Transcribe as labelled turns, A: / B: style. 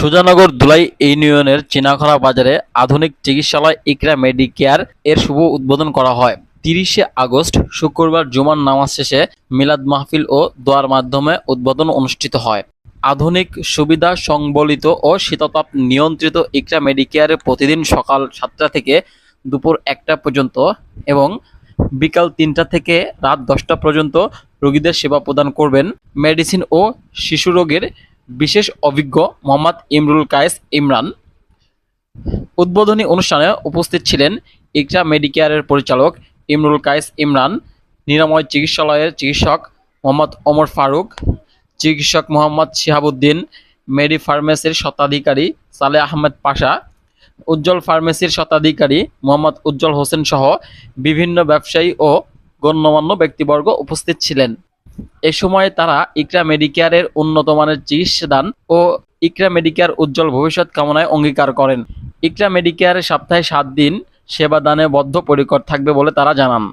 A: সুজানগর দুলাই ইউনিয়নের চিনাখরা বাজারে আধুনিক চিকিৎসালয় ইকরা মেডিকেয়ার এর শুভ উদ্বোধন করা হয়। তিরিশে আগস্ট শুক্রবার জুমার নামাজ শেষে মিলাদ মাহফিল ও দোয়ার মাধ্যমে উদ্বোধন অনুষ্ঠিত হয়। আধুনিক সুবিধা সংবলিত ও শীততাপ নিয়ন্ত্রিত ইকরা মেডিকেয়ারে প্রতিদিন সকাল সাতটা থেকে দুপুর একটা পর্যন্ত এবং বিকাল তিনটা থেকে রাত দশটা পর্যন্ত রোগীদের সেবা প্রদান করবেন। মেডিসিন ও শিশু রোগের বিশেষ অভিজ্ঞ মোহাম্মদ ইমরুল কায়েস ইমরান। উদ্বোধনী অনুষ্ঠানে উপস্থিত ছিলেন ইকরা মেডিকেয়ারের পরিচালক ইমরুল কায়েস ইমরান, নিরাময় চিকিৎসালয়ের চিকিৎসক মোহাম্মদ ওমর ফারুক, চিকিৎসক মোহাম্মদ শিহাবুদ্দিন, মেডি ফার্মেসির স্বত্বাধিকারী সালে আহমেদ পাশা, উজ্জ্বল ফার্মেসির স্বত্বাধিকারী মোহাম্মদ উজ্জ্বল হোসেন সহ বিভিন্ন ব্যবসায়ী ও গণ্যমান্য ব্যক্তিবর্গ উপস্থিত ছিলেন। এ সময় তারা ইকরা মেডিকেয়ারের উন্নত মানের চিকিৎসা দান ও ইকরা মেডিকেয়ার উজ্জ্বল ভবিষ্যৎ কামনায় অঙ্গীকার করেন। ইকরা মেডিকেয়ারে সপ্তাহে সাত দিন সেবা দানে বদ্ধপরিকর থাকবে বলে তারা জানান।